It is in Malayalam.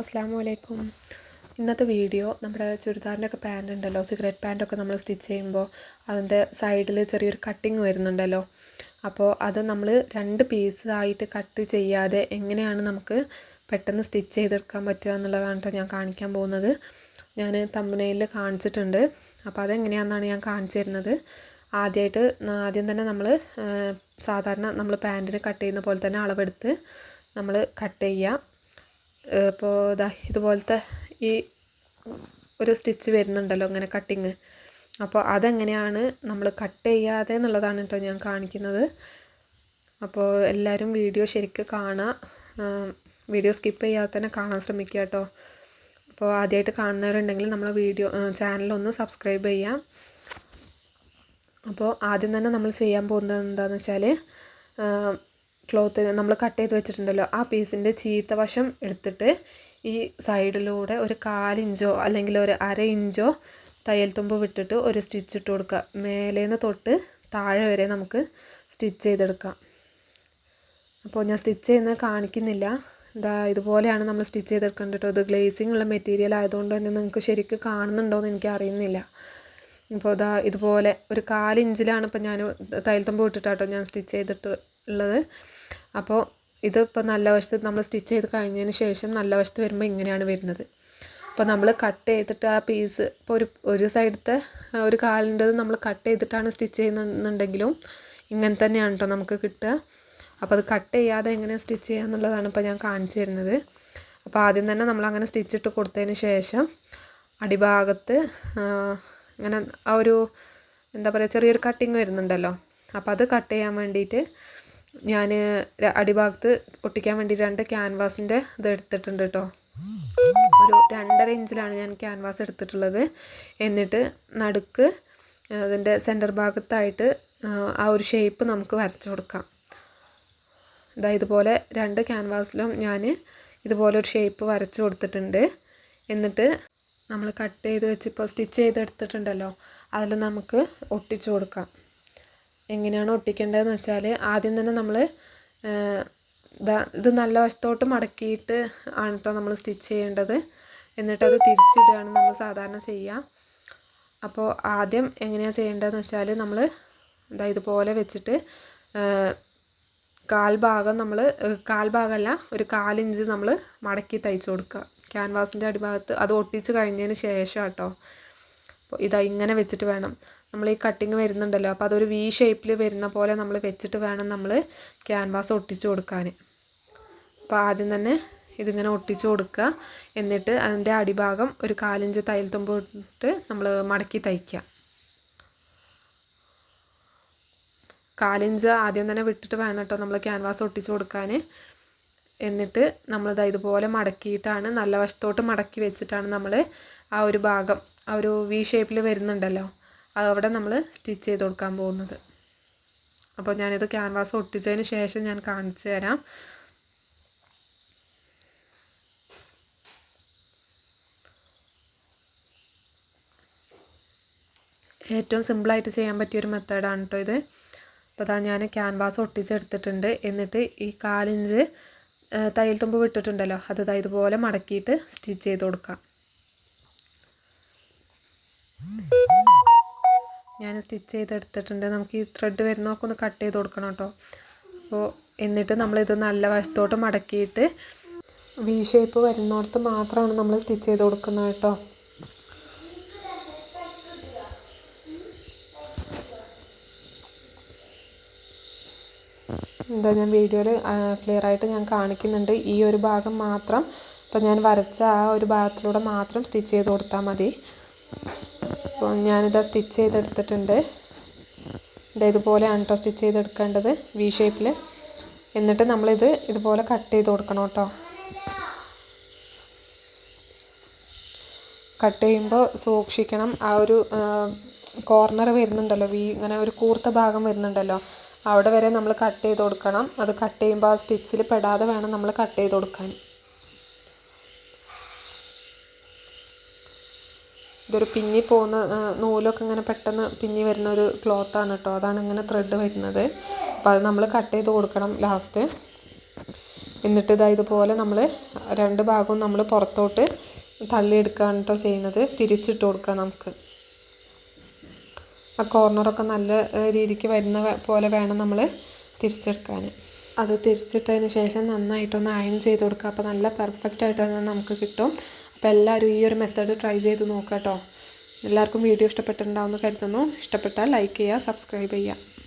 അസ്സാം വലൈക്കും ഇന്നത്തെ വീഡിയോ നമ്മുടെ ചുരിദാറിന്റെ ഒക്കെ പാന്റ് ഉണ്ടല്ലോ സിഗരറ്റ് പാന്റൊക്കെ നമ്മൾ സ്റ്റിച്ച് ചെയ്യുമ്പോൾ അതിന്റെ സൈഡിൽ ചെറിയൊരു കട്ടിങ് വരുന്നുണ്ടല്ലോ. അപ്പോൾ അത് നമ്മൾ രണ്ട് പീസായിട്ട് കട്ട് ചെയ്യാതെ എങ്ങനെയാണ് നമുക്ക് പെട്ടെന്ന് സ്റ്റിച്ച് ചെയ്തെടുക്കാൻ പറ്റുക എന്നുള്ളതാണ് ഞാൻ കാണിക്കാൻ പോകുന്നത്. ഞാൻ തമ്പനയിൽ കാണിച്ചിട്ടുണ്ട്. അപ്പോൾ അതെങ്ങനെയാണെന്നാണ് ഞാൻ കാണിച്ചു തരുന്നത്. ആദ്യമായിട്ട് ആദ്യം തന്നെ നമ്മൾ സാധാരണ നമ്മൾ പാന്റിന് കട്ട് ചെയ്യുന്ന പോലെ തന്നെ അളവെടുത്ത് നമ്മൾ കട്ട് ചെയ്യുക. ഇപ്പോൾ ഇതാ ഇതുപോലത്തെ ഈ ഒരു സ്റ്റിച്ച് വരുന്നുണ്ടല്ലോ ഇങ്ങനെ കട്ടിങ്. അപ്പോൾ അതെങ്ങനെയാണ് നമ്മൾ കട്ട് ചെയ്യാതെ എന്നുള്ളതാണ് കേട്ടോ ഞാൻ കാണിക്കുന്നത്. അപ്പോൾ എല്ലാവരും വീഡിയോ ശരിക്കും കാണുക വീഡിയോ സ്കിപ്പ് ചെയ്യാതെ തന്നെ കാണാൻ ശ്രമിക്കുക കേട്ടോ. അപ്പോൾ ആദ്യമായിട്ട് കാണുന്നവരുണ്ടെങ്കിൽ നമ്മളെ വീഡിയോ ചാനലൊന്ന് സബ്സ്ക്രൈബ് ചെയ്യാം. അപ്പോൾ ആദ്യം തന്നെ നമ്മൾ ചെയ്യാൻ പോകുന്നത് എന്താണെന്ന് വെച്ചാൽ ക്ലോത്ത് നമ്മൾ കട്ട് ചെയ്ത് വെച്ചിട്ടുണ്ടല്ലോ ആ പീസിന്റെ ചീത്ത വശം എടുത്തിട്ട് ഈ സൈഡിലൂടെ ഒരു കാലിഞ്ചോ അല്ലെങ്കിൽ ഒരു അര ഇഞ്ചോ തയ്യൽ തുമ്പ് വിട്ടിട്ട് ഒരു സ്റ്റിച്ച് ഇട്ട് കൊടുക്കുക. മേലേന്ന് തൊട്ട് താഴെ വരെ നമുക്ക് സ്റ്റിച്ച് ചെയ്തെടുക്കാം. അപ്പോൾ ഞാൻ സ്റ്റിച്ച് ചെയ്യുന്നത് കാണിക്കുന്നില്ല. എന്താ ഇതുപോലെയാണ് നമ്മൾ സ്റ്റിച്ച് ചെയ്തെടുക്കേണ്ടത് കേട്ടോ. ഇത് ഗ്ലേസിങ് ഉള്ള മെറ്റീരിയൽ ആയതുകൊണ്ട് തന്നെ നിങ്ങൾക്ക് ശരിക്ക് കാണുന്നുണ്ടോ എന്ന് എനിക്ക് അറിയുന്നില്ല. ഇപ്പോൾ ഇതാ ഇതുപോലെ ഒരു കാലിഞ്ചിലാണ് ഇപ്പോൾ ഞാൻ തയ്യൽ തുമ്പ് വിട്ടിട്ടാട്ടോ ഞാൻ സ്റ്റിച്ച് ചെയ്തിട്ട് ഉള്ളത്. അപ്പോൾ ഇതിപ്പോൾ നല്ല വശത്ത് നമ്മൾ സ്റ്റിച്ച് ചെയ്ത് കഴിഞ്ഞതിന് ശേഷം നല്ല വശത്ത് വരുമ്പോൾ ഇങ്ങനെയാണ് വരുന്നത്. അപ്പോൾ നമ്മൾ കട്ട് ചെയ്തിട്ട് ആ പീസ് ഇപ്പോൾ ഒരു ഒരു സൈഡത്തെ ഒരു കാലിന്റെത് നമ്മൾ കട്ട് ചെയ്തിട്ടാണ് സ്റ്റിച്ച് ചെയ്യുന്നുണ്ടെങ്കിലും ഇങ്ങനെ തന്നെയാണ് കേട്ടോ നമുക്ക് കിട്ടുക. അപ്പോൾ അത് കട്ട് ചെയ്യാതെ എങ്ങനെ സ്റ്റിച്ച് ചെയ്യുക എന്നുള്ളതാണ് ഇപ്പോൾ ഞാൻ കാണിച്ചു തരുന്നത്. അപ്പോൾ ആദ്യം തന്നെ നമ്മൾ അങ്ങനെ സ്റ്റിച്ച് ഇട്ട് കൊടുത്തതിന് ശേഷം അടിഭാഗത്ത് ഇങ്ങനെ ആ ഒരു എന്താ പറയുക ചെറിയൊരു കട്ടിങ് വരുന്നുണ്ടല്ലോ. അപ്പോൾ അത് കട്ട് ചെയ്യാൻ വേണ്ടിയിട്ട് ഞാൻ അടിഭാഗത്ത് ഒട്ടിക്കാൻ വേണ്ടി രണ്ട് ക്യാൻവാസിന്റെ ഇത് എടുത്തിട്ടുണ്ട് കേട്ടോ ഒരു രണ്ടര ഇഞ്ചിലാണ് ഞാൻ ക്യാൻവാസ് എടുത്തിട്ടുള്ളത്. എന്നിട്ട് നടുക്ക് അതിന്റെ സെന്റർ ഭാഗത്തായിട്ട് ആ ഒരു ഷേപ്പ് നമുക്ക് വരച്ചു കൊടുക്കാം. ഇതാ ഇതുപോലെ രണ്ട് ക്യാൻവാസിലും ഞാൻ ഇതുപോലെ ഒരു ഷേപ്പ് വരച്ചു കൊടുത്തിട്ടുണ്ട്. എന്നിട്ട് നമ്മൾ കട്ട് ചെയ്ത് വെച്ച് ഇപ്പോൾ സ്റ്റിച്ച് ചെയ്തെടുത്തിട്ടുണ്ടല്ലോ അതിൽ നമുക്ക് ഒട്ടിച്ചു കൊടുക്കാം. എങ്ങനെയാണ് ഒട്ടിക്കേണ്ടതെന്ന് വെച്ചാൽ ആദ്യം തന്നെ നമ്മൾ ഇത് നല്ല വശത്തോട്ട് മടക്കിയിട്ട് ആണ് കേട്ടോ നമ്മൾ സ്റ്റിച്ച് ചെയ്യേണ്ടത്. എന്നിട്ടത് തിരിച്ചിടുകയാണ് നമ്മൾ സാധാരണ ചെയ്യുക അപ്പോൾ ആദ്യം എങ്ങനെയാണ് ചെയ്യേണ്ടതെന്ന് വെച്ചാൽ നമ്മൾ ഇതാ ഇതുപോലെ വെച്ചിട്ട് കാൽ ഭാഗം നമ്മൾ കാൽ ഭാഗമല്ല ഒരു കാലിഞ്ച് നമ്മൾ മടക്കി തയ്ച്ചു കൊടുക്കുക ക്യാൻവാസിന്റെ അടിഭാഗത്ത് അത് ഒട്ടിച്ച് കഴിഞ്ഞതിന് ശേഷം കേട്ടോ അപ്പോൾ ഇതാ ഇങ്ങനെ വെച്ചിട്ട് വേണം. നമ്മൾ ഈ കട്ടിങ് വരുന്നുണ്ടല്ലോ. അപ്പോൾ അതൊരു വി ഷേപ്പിൽ വരുന്ന പോലെ നമ്മൾ വെച്ചിട്ട് വേണം നമ്മൾ ക്യാൻവാസ് ഒട്ടിച്ചു കൊടുക്കാൻ അപ്പോൾ ആദ്യം തന്നെ ഇതിങ്ങനെ ഒട്ടിച്ചു കൊടുക്കുക എന്നിട്ട് അതിന്റെ അടിഭാഗം ഒരു കാലിഞ്ച് തയ്യൽ തുമ്പ് ഇട്ടിട്ട് നമ്മൾ മടക്കി തയ്ക്കുക കാലിഞ്ച് ആദ്യം തന്നെ വിട്ടിട്ട് വേണം കേട്ടോ നമ്മൾ ക്യാൻവാസ് ഒട്ടിച്ചു കൊടുക്കാൻ എന്നിട്ട് നമ്മളിത് ഇതുപോലെ മടക്കിയിട്ടാണ് നല്ല വശത്തോട്ട് മടക്കി വെച്ചിട്ടാണ് നമ്മൾ ആ ഒരു ഭാഗം ആ ഒരു വി ഷേപ്പിൽ വരുന്നുണ്ടല്ലോ. അവിടെ നമ്മൾ സ്റ്റിച്ച് ചെയ്ത് കൊടുക്കാൻ പോകുന്നത്. അപ്പോൾ ഞാനിത് ക്യാൻവാസ് ഒട്ടിച്ചതിന് ശേഷം ഞാൻ കാണിച്ചു തരാം. ഏറ്റവും സിമ്പിളായിട്ട് ചെയ്യാൻ പറ്റിയൊരു മെത്തേഡാണ് കേട്ടോ ഇത്. അപ്പോൾ അതാ ഞാൻ ക്യാൻവാസ് ഒട്ടിച്ചെടുത്തിട്ടുണ്ട്. എന്നിട്ട് ഈ കാലിഞ്ച് തയ്യൽ തുമ്പ് വിട്ടിട്ടുണ്ടല്ലോ അത് ഇതുപോലെ മടക്കിയിട്ട് സ്റ്റിച്ച് ചെയ്ത് കൊടുക്കാം. ഞാൻ സ്റ്റിച്ച് ചെയ്തെടുത്തിട്ടുണ്ട്. നമുക്ക് ഈ ത്രെഡ് വരുന്നതൊക്കെ ഒന്ന് കട്ട് ചെയ്ത് കൊടുക്കണം കേട്ടോ അപ്പോൾ എന്നിട്ട് നമ്മളിത് നല്ല വശത്തോട്ട് മടക്കിയിട്ട് വി ഷേപ്പ് വരുന്നിടത്ത് മാത്രമാണ് നമ്മൾ സ്റ്റിച്ച് ചെയ്ത് കൊടുക്കുന്നത് കേട്ടോ എന്താ ഞാൻ വീഡിയോയിൽ ക്ലിയർ ആയിട്ട് ഞാൻ കാണിക്കുന്നുണ്ട്. ഈ ഒരു ഭാഗം മാത്രം ഇപ്പം ഞാൻ വരച്ച ആ ഒരു ഭാഗത്തിലൂടെ മാത്രം സ്റ്റിച്ച് ചെയ്ത് കൊടുത്താൽ മതി. അപ്പോൾ ഞാനിത് സ്റ്റിച്ച് ചെയ്തെടുത്തിട്ടുണ്ട്. ഇതാ ഇതുപോലെയാണ് കേട്ടോ സ്റ്റിച്ച് ചെയ്തെടുക്കേണ്ടത് വി ഷേപ്പിൽ എന്നിട്ട് നമ്മളിത് ഇതുപോലെ കട്ട് ചെയ്ത് കൊടുക്കണം കേട്ടോ കട്ട് ചെയ്യുമ്പോൾ സൂക്ഷിക്കണം. ആ ഒരു കോർണർ വരുന്നുണ്ടല്ലോ വി ഇങ്ങനെ ഒരു കൂർത്ത ഭാഗം വരുന്നുണ്ടല്ലോ അവിടെ വരെ നമ്മൾ കട്ട് ചെയ്ത് കൊടുക്കണം. അത് കട്ട് ചെയ്യുമ്പോൾ ആ സ്റ്റിച്ചിൽ പെടാതെ വേണം നമ്മൾ കട്ട് ചെയ്ത് കൊടുക്കാൻ. ഇതൊരു പിന്നി പോകുന്ന നൂലൊക്കെ ഇങ്ങനെ പെട്ടെന്ന് പിന്നി വരുന്ന ഒരു ക്ലോത്താണ് കേട്ടോ. അതാണ് ഇങ്ങനെ ത്രെഡ് വരുന്നത്. അപ്പോൾ അത് നമ്മൾ കട്ട് ചെയ്ത് കൊടുക്കണം ലാസ്റ്റ് എന്നിട്ട് ഇതാ ഇതുപോലെ നമ്മൾ രണ്ട് ഭാഗവും നമ്മൾ പുറത്തോട്ട് തള്ളിയെടുക്കുകയാണ് കേട്ടോ ചെയ്യുന്നത്. തിരിച്ചിട്ട് കൊടുക്കുക നമുക്ക്. ആ കോർണറൊക്കെ നല്ല രീതിക്ക് വരുന്ന പോലെ വേണം നമ്മൾ തിരിച്ചെടുക്കാൻ അത് തിരിച്ചിട്ടതിന് ശേഷം നന്നായിട്ടൊന്ന് അയൺ ചെയ്ത് കൊടുക്കുക അപ്പോൾ നല്ല പെർഫെക്റ്റ് ആയിട്ട് നമുക്ക് കിട്ടും. അപ്പോൾ എല്ലാവരും ഈ ഒരു മെത്തേഡ് ട്രൈ ചെയ്ത് നോക്കാം കേട്ടോ. എല്ലാവർക്കും വീഡിയോ ഇഷ്ടപ്പെട്ടിട്ടുണ്ടാവുമെന്ന് കരുതുന്നു. ഇഷ്ടപ്പെട്ടാൽ ലൈക്ക് ചെയ്യുക സബ്സ്ക്രൈബ് ചെയ്യുക.